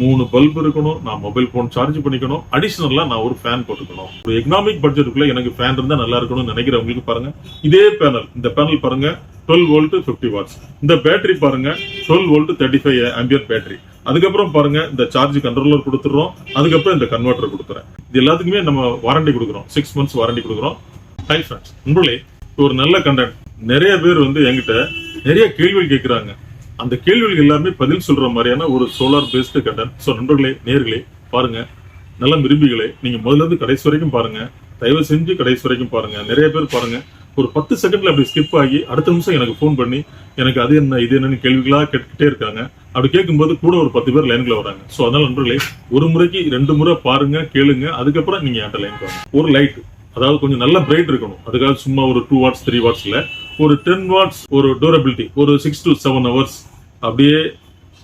மூணு பல்ப் இருக்கணும் நான் மொபைல் போன் சார்ஜ் பண்ணிக்கணும். அடிஷனலா நான் ஒரு ஃபேன் போட்டுக்கணும். ஒரு எக்கனாமிக் பட்ஜெட்டுக்குள்ள எனக்கு ஃபேன் இருந்தா நல்லா இருக்கணும்னு நினைக்கிறவங்களுக்கு பாருங்க. இதே பேனல் இந்த பேனல் பாருங்க டுவெல் வோல்ட் பிப்டி வாட்ஸ் இந்த பேட்டரி பாருங்க twelve volt thirty five ampere battery அதுக்கப்புறம் பாருங்க இந்த சார்ஜ் கண்ட்ரோலர் கொடுத்துறோம் அதுக்கப்புறம் இந்த கன்வெர்ட்டர் கொடுத்துறேன். இது எல்லாத்துக்குமே நம்ம வாரண்டி கொடுக்குறோம். சிக்ஸ் மந்த்ஸ் வாரண்டி கொடுக்குறோம். ஹை ஃப்ரெண்ட்ஸ் உங்களே ஒரு நல்ல கண்டென்ட் நிறைய பேர் வந்து என்கிட்ட நிறைய கேள்விகள் கேட்கிறாங்க அந்த கேள்விகள் எல்லாமே பதில் சொல்ற மாதிரியான ஒரு சோலார் பேஸ்டு கண்டென்ட் ஸோ நண்பர்களே நேர்களே பாருங்க. நல்ல விரும்பிகளே நீங்க முதல்ல இருந்து கடைசி வரைக்கும் பாருங்க. தயவு செஞ்சு கடைசி வரைக்கும் பாருங்க. நிறைய பேர் பாருங்க. ஒரு பத்து செகண்ட்ல அப்படி ஸ்கிப் ஆகி அடுத்த நிமிஷம் எனக்கு ஃபோன் பண்ணி எனக்கு அது என்ன இது என்னன்னு கேள்விகளா கேட்டுக்கிட்டே இருக்காங்க. அப்படி கேட்கும்போது கூட ஒரு பத்து பேர் லைன்ல வராங்க. ஸோ அதனால நண்பர்களே ஒரு முறைக்கு ரெண்டு முறை பாருங்க கேளுங்க. அதுக்கப்புறம் நீங்க என்கிட்ட லைன் வாங்க. ஒரு லைட் அதாவது கொஞ்சம் நல்ல பிரைட் இருக்கணும். அதுக்காக சும்மா ஒரு டூ வாட்ஸ் த்ரீ வாட்ஸ்ல ஒரு டென் வாட்ஸ் ஒரு டூரபிலிட்டி ஒரு சிக்ஸ் டு செவன் ஹவர்ஸ் அப்படியே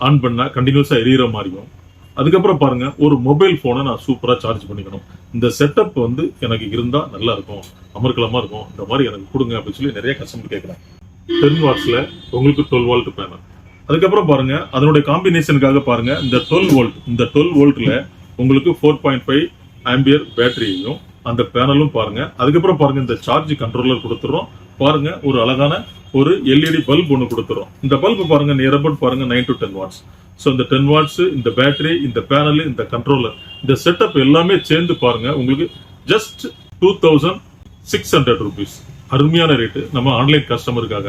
ஆன் பண்ணால் கண்டினியூஸாக எரியிற மாதிரியும் அதுக்கப்புறம் பாருங்க ஒரு மொபைல் போனை நான் சூப்பராக சார்ஜ் பண்ணிக்கணும். இந்த செட்டப் வந்து எனக்கு இருந்தால் நல்லா இருக்கும் அமர்க்கலமாக இருக்கும் இந்த மாதிரி எனக்கு கொடுங்க அப்படின்னு சொல்லி நிறைய கஸ்டமர் கேட்குறேன் டென் வாட்ஸில் உங்களுக்கு டுவெல் வோல்ட் பேனல் அதுக்கப்புறம் பாருங்க அதனுடைய காம்பினேஷனுக்காக பாருங்க இந்த டுவெல் வோல்ட் இந்த டுவெல் வோல்ட்ல உங்களுக்கு ஃபோர் பாயிண்ட் ஃபைவ் ஆம்பியர் பேட்டரியையும் அந்த பேனலும் பாருங்க. அதுக்கப்புறம் பாருங்க இந்த சார்ஜ் கண்ட்ரோலர் கொடுத்துறோம். பாருங்க ஒரு அழகான ஒரு எல்இடி பல்ப் ஒன்று கொடுத்துறோம். இந்த பல்ப் பாருங்க நியர் அபவுட் பாருங்க nine to ten watts so இந்த டென் வாட்ஸ் இந்த பேட்டரி இந்த பேனல் இந்த கண்ட்ரோலர் இந்த செட்டப் எல்லாமே சேர்ந்து பாருங்க. உங்களுக்கு just two thousand six hundred rupees அருமையான ரேட்டு நம்ம ஆன்லைன் கஸ்டமருக்காக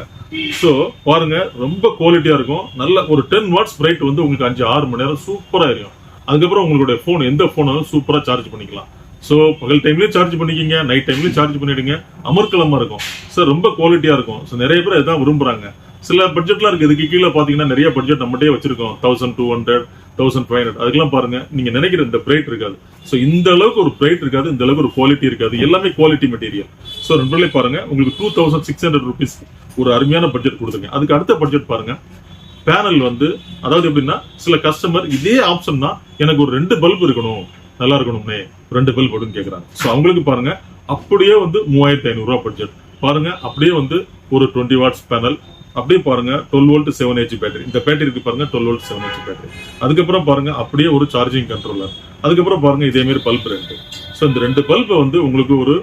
ஸோ பாருங்க ரொம்ப குவாலிட்டியா இருக்கும். நல்ல ஒரு டென் வாட்ஸ் பிரைட் வந்து உங்களுக்கு அஞ்சு ஆறு மணி நேரம் சூப்பராக இருக்கும் அதுக்கப்புறம் உங்களுடைய ஃபோன் எந்த ஃபோனாலும் சூப்பராக சார்ஜ் பண்ணிக்கலாம். ஸோ பகல் டைம்லயும் சார்ஜ் பண்ணிக்கிங்க நைட் டைம்லயும் சார்ஜ் பண்ணிடுங்க. அமர்க்கலமா இருக்கும். சார் ரொம்ப குவாலிட்டியா இருக்கும். ஸோ நிறைய பேர் இதான் விரும்புறாங்க. சில பட்ஜெட்லாம் இருக்கு. இதுக்கு கீழே பாத்தீங்கன்னா நிறைய பட்ஜெட் நம்மகிட்டே வச்சிருக்கோம். Thousand two hundred thousand five hundred அதுக்கெல்லாம் பாருங்க நீங்க நினைக்கிற இந்த பிரைட் இருக்காது. ஸோ இந்த அளவுக்கு ஒரு பிரைட் இருக்காது. இந்த அளவுக்கு ஒரு குவாலிட்டி இருக்காது. எல்லாமே குவாலிட்டி மெட்டீரியல் ஸோ ரெண்டு பாருங்க. உங்களுக்கு two thousand six hundred rupees ஒரு அருமையான பட்ஜெட் கொடுத்துங்க அதுக்கு அடுத்த பட்ஜெட் பாருங்க. பேனல் வந்து அதாவது எப்படின்னா சில கஸ்டமர் இதே ஆப்ஷன் தான் எனக்கு ஒரு ரெண்டு பல்ப் இருக்கணும். நல்லா இருக்கணும்னே ரெண்டு பில் போடுன்னு கேட்குறாங்க ஸோ அவங்களுக்கு பாருங்க அப்படியே வந்து மூவாயிரத்தி ஐநூறுரூவா பட்ஜெட் பாருங்க அப்படியே வந்து ஒரு டுவெண்ட்டி வாட்ஸ் பேனல் அப்படியே பாருங்க twelve volt seven H battery இந்த பேட்டரி இருக்கு பாருங்க twelve volt seven H battery அதுக்கப்புறம் பாருங்க அப்படியே ஒரு சார்ஜிங் கண்ட்ரோலர் அதுக்கப்புறம் பாருங்க இதே மாதிரி பல்ப் ரெண்டு. ஸோ இந்த ரெண்டு பல்பை வந்து உங்களுக்கு ஒரு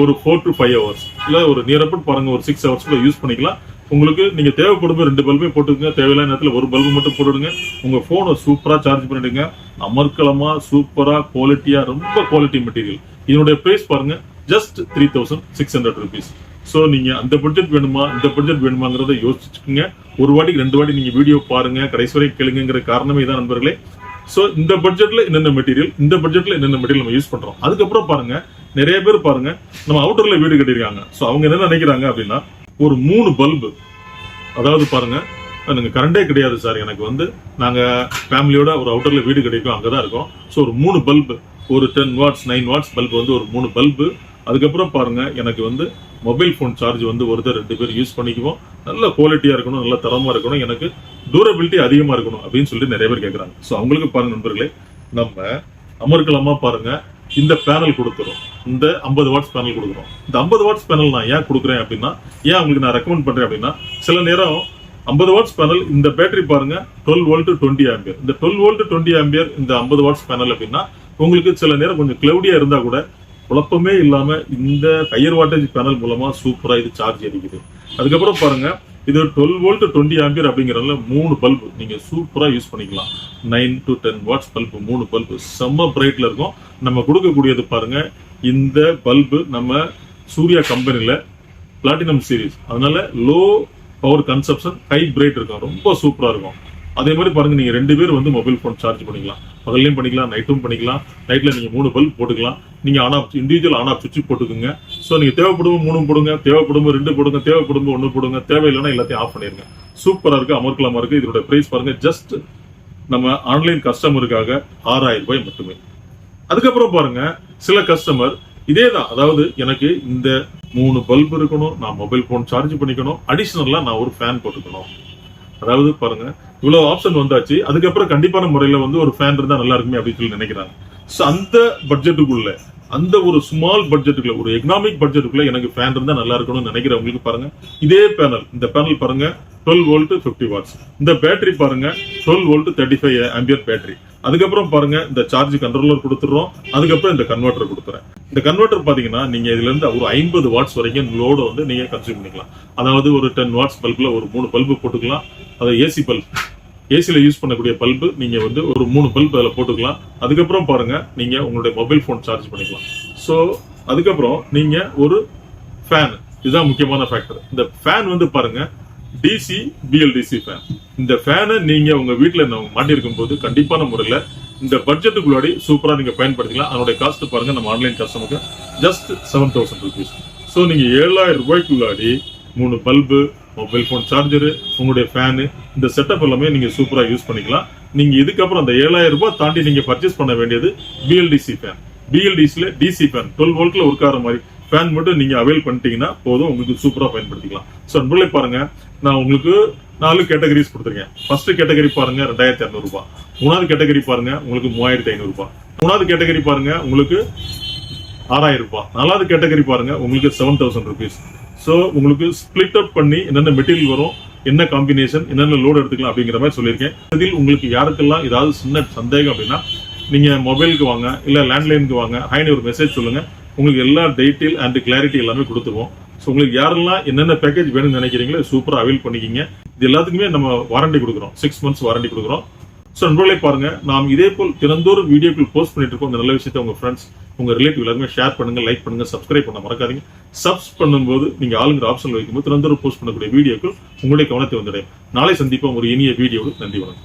ஒரு ஃபோர் டு ஃபைவ் ஹவர்ஸ் இல்லை ஒரு நியர் அபவுட் பாருங்க ஒரு சிக்ஸ் ஹவர்ஸ் கூட யூஸ் பண்ணிக்கலாம். உங்களுக்கு நீங்க தேவைப்படும் ரெண்டு பல்பே போட்டுக்கங்க. தேவையில்லாத நேரத்தில் ஒரு பல்பு மட்டும் போட்டுடுங்க. உங்க போனை சூப்பரா சார்ஜ் பண்ணிடுங்க. அமர்க்கலமா சூப்பரா குவாலிட்டியா ரொம்ப குவாலிட்டி மெட்டீரியல் இதனுடைய பிரைஸ் பாருங்க just three thousand six hundred rupees so நீங்க அந்த பட்ஜெட் வேணுமா இந்த பட்ஜெட் வேணுமாங்கிறத யோசிச்சுக்கோங்க. ஒரு வாட்டிக்கு ரெண்டு வாட்டி நீங்க வீடியோ பாருங்க கடைசி வரை கேளுங்கிற காரணமே தான் நண்பர்களே. ஸோ இந்த பட்ஜெட்ல என்னென்ன மெட்டீரியல் இந்த பட்ஜெட்ல என்னென்ன மெட்டீரியல் நம்ம யூஸ் பண்றோம். அதுக்கப்புறம் பாருங்க நிறைய பேர் பாருங்க நம்ம அவுட்டர்ல வீடு கட்டியிருக்காங்க. ஸோ அவங்க என்ன நினைக்கிறாங்க அப்படின்னா ஒரு மூணு பல்பு அதாவது பாருங்க எனக்கு கரண்டே கிடையாது சார் எனக்கு வந்து நாங்கள் ஃபேமிலியோட ஒரு அவுட்டர்ல வீடு கிடைக்கும் அங்கதான் இருக்கோம். ஸோ ஒரு மூணு பல்பு ஒரு ten watts nine watts bulb வந்து ஒரு மூணு பல்பு அதுக்கப்புறம் பாருங்க எனக்கு வந்து மொபைல் ஃபோன் சார்ஜ் வந்து ஒருத்தர் ரெண்டு பேர் யூஸ் பண்ணிக்குவோம். நல்ல குவாலிட்டியாக இருக்கணும் நல்ல தரமா இருக்கணும். எனக்கு டூரபிலிட்டி அதிகமா இருக்கணும் அப்படின்னு சொல்லிட்டு நிறைய பேர் கேட்குறாங்க ஸோ அவங்களுக்கு பாருங்க நண்பர்களே நம்ம அமர்க்கலமா பாருங்க இந்த பேனல் கொடுத்துரும். இந்த 50 வாட்ஸ் பேனல் கொடுக்குறோம். இந்த 50 வாட்ஸ் பேனல் நான் ஏன் கொடுக்குறேன் அப்படின்னா ஏன் உங்களுக்கு நான் ரெக்கமெண்ட் பண்றேன் அப்படின்னா சில நேரம் 50 வாட்ஸ் பேனல் இந்த பேட்டரி பாருங்க டுவெல் வோல்ட் டுவெண்ட்டி ஆம்பியர் இந்த டுவெல் வோல்ட் டுவெண்ட்டி ஆம்பியர் இந்த 50 வாட்ஸ் பேனல் அப்படின்னா உங்களுக்கு சில நேரம் கொஞ்சம் கிளவுடியா இருந்தா கூட குழப்பமே இல்லாம இந்த ஹையர் வாட்டேஜ் பேனல் மூலமா சூப்பரா இது சார்ஜ் அடிக்குது. அதுக்கப்புறம் பாருங்க இது டுவெல் வோல்ட் டுவெண்ட்டி ஆம்பியர் அப்படிங்கறதுல மூணு பல்பு நீங்க சூப்பரா யூஸ் பண்ணிக்கலாம். Nine to ten watts bulb மூணு பல்பு செம்ம பிரைட்ல இருக்கும். நம்ம கொடுக்கக்கூடியது பாருங்க இந்த பல்பு நம்ம சூர்யா கம்பெனில பிளாட்டினம் சீரிஸ் அதனால low power consumption high bright இருக்கும். ரொம்ப சூப்பரா இருக்கும். அதே மாதிரி பாருங்க நீங்க ரெண்டு பேர் வந்து மொபைல் ஃபோன் சார்ஜ் பண்ணிக்கலாம். பகல்லையும் பண்ணிக்கலாம் நைட்டும் பண்ணிக்கலாம். நைட்ல நீங்க மூணு பல்ப் போட்டுக்கலாம். நீங்க on off individual on off சுவிட்ச் போட்டுக்கோங்க. ஸோ நீங்க தேவைப்படும் மூணு போடுங்க தேவைப்படும் ரெண்டு போடுங்க தேவைப்படும் ஒன்று போடுங்க தேவையில்லைன்னா எல்லாத்தையும் ஆஃப் பண்ணிருங்க. சூப்பரா இருக்கு அமர்க்கலமா இருக்கு. இதோட பிரைஸ் பாருங்க ஜஸ்ட் நம்ம ஆன்லைன் கஸ்டமருக்காக ஆறாயிரம் ரூபாய் மட்டுமே. அதுக்கப்புறம் பாருங்க சில கஸ்டமர் இதே தான் அதாவது எனக்கு இந்த மூணு பல்ப் இருக்கணும் நான் மொபைல் போன் சார்ஜ் பண்ணிக்கணும். அடிஷனலா நான் ஒரு ஃபேன் போட்டுக்கணும். அதாவது பாருங்க இவ்வளவு ஆப்ஷன் வந்தாச்சு. அதுக்கப்புறம் கண்டிப்பான முறையில வந்து ஒரு ஃபேன் இருந்தா நல்லா இருக்குமே அப்படின்னு சொல்லி நினைக்கிறாங்க. ஸோ அந்த பட்ஜெட்டுக்குள்ள அந்த ஒரு ஸ்மால் பட்ஜெட்டுக்குள்ள ஒரு எக்கனாமிக் பட்ஜெட்டுக்குள்ள எனக்கு ஃபேன் இருந்தால் நல்லா இருக்கணும்னு நினைக்கிறவங்களுக்கு பாருங்க. இதே பேனல் இந்த பேனல் பாருங்க டுவெல் வோல்ட் 50 வாட்ஸ் இந்த பேட்டரி பாருங்க twelve volt thirty five ampere battery அதுக்கப்புறம் பாருங்க இந்த சார்ஜ் கண்ட்ரோலர் கொடுத்துறோம் அதுக்கப்புறம் இந்த கன்வெர்ட்டர் கொடுத்துறேன். இந்த கன்வெர்டர் பாத்தீங்கன்னா நீங்க இதுல இருந்து ஒரு ஐம்பது வாட்ஸ் வரைக்கும் லோட வந்து நீங்க கன்சியூம் பண்ணிக்கலாம். அதாவது ஒரு டென் வாட்ஸ் பல்புல ஒரு மூணு பல்பு போட்டுக்கலாம். அது ஏசி பல்ப் ஏசியில் யூஸ் பண்ணக்கூடிய பல்பு நீங்கள் வந்து ஒரு மூணு பல்ப் அதில் போட்டுக்கலாம். அதுக்கப்புறம் பாருங்கள் நீங்கள் உங்களுடைய மொபைல் ஃபோன் சார்ஜ் பண்ணிக்கலாம். ஸோ அதுக்கப்புறம் நீங்கள் ஒரு ஃபேன் இதுதான் முக்கியமான ஃபேக்டர் இந்த ஃபேன் வந்து பாருங்கள் டிசி பிஎல்டிசி ஃபேன் இந்த ஃபேனை நீங்கள் உங்கள் வீட்டில் மாட்டியிருக்கும் போது கண்டிப்பான முறையில் இந்த பட்ஜெட்டுக்குள்ளாடி சூப்பராக நீங்கள் பயன்படுத்திக்கலாம். அதனுடைய காஸ்ட் பாருங்கள் நம்ம ஆன்லைன் கஸ்டமருக்கு just seven thousand rupees so நீங்கள் ஏழாயிரம் ரூபாய்க்குள்ளாடி மூணு பல்பு மொபைல் ஃபோன் சார்ஜரு உங்களுடைய ஃபேனு இந்த செட்டப் எல்லாமே நீங்க சூப்பராக யூஸ் பண்ணிக்கலாம். நீங்கள் இதுக்கப்புறம் அந்த ஏழாயிரம் ரூபாய் தாண்டி நீங்கள் பர்ச்சேஸ் பண்ண வேண்டியது பிஎல்டிசி ஃபேன் பிஎல்டிசில டிசி ஃபேன் டுவெல் வோல்ட்ல ஒர்க் ஆகிற மாதிரி. ஃபேன் மட்டும் நீங்கள் அவைல் பண்ணிட்டீங்கன்னா போதும் உங்களுக்கு சூப்பராக பயன்படுத்திக்கலாம். ஸோ நண்பர்களே பாருங்க நான் உங்களுக்கு நாலு கேட்டகரிஸ் கொடுத்துருக்கேன். ஃபர்ஸ்ட் கேட்டகரி பாருங்க ரெண்டாயிரத்தி இரநூறுபா மூணாவது கேட்டகரி பாருங்க உங்களுக்கு மூவாயிரத்தி ஐநூறுரூபா மூணாவது கேட்டகரி பாருங்க உங்களுக்கு ஆறாயிரம் ரூபாய். நாலாவது கேட்டகரி பாருங்க உங்களுக்கு செவன் தௌசண்ட் ருபீஸ் ஸோ உங்களுக்கு ஸ்பிளிட் அப் பண்ணி என்னென்ன மெட்டீரியல் வரும் என்ன காம்பினேஷன் என்னென்ன லோடு எடுத்துக்கலாம் அப்படிங்கிற மாதிரி சொல்லியிருக்கேன். இதில் உங்களுக்கு யாருக்கெல்லாம் ஏதாவது சின்ன சந்தேகம் அப்படின்னா நீங்க மொபைலுக்கு வாங்க இல்ல லேண்ட்லைனுக்கு வாங்க ஹைனி ஒரு மெசேஜ் சொல்லுங்க. உங்களுக்கு எல்லா டீட்டெயில் அண்ட் கிளாரிட்டி எல்லாமே கொடுத்துருவோம். ஸோ உங்களுக்கு யாரெல்லாம் என்னென்ன பேக்கேஜ் வேணும்னு நினைக்கிறீங்களோ சூப்பரா அவைல் பண்ணிக்கிங்க. இது எல்லாத்துக்குமே நம்ம வாரண்டி கொடுக்குறோம். சிக்ஸ் மந்த்ஸ் வாரண்டி கொடுக்குறோம். ஸோ நண்பர்களை பாருங்க நாம் இதே போல் தினந்தோறும் வீடியோக்கள் போஸ்ட் பண்ணிட்டு இருக்கோம். இந்த நல்ல விஷயத்தை உங்க ஃப்ரெண்ட்ஸ் உங்க ரிலேட்டிவ் எல்லாருமே ஷேர் பண்ணுங்க லைக் பண்ணுங்க சப்ஸ்கிரைப் பண்ண மறக்காதீங்க. சப்ஸ் பண்ணும்போது நீங்க ஆளுங்கிற ஆப்ஷன் வைக்கும்போது தினந்தோறும் போஸ்ட் பண்ணக்கூடிய வீடியோக்கள் உங்களுடைய கவனத்தை வந்துடும் நாளை சந்திப்போம். ஒரு இனிய வீடியோவில் நன்றி வணக்கம்.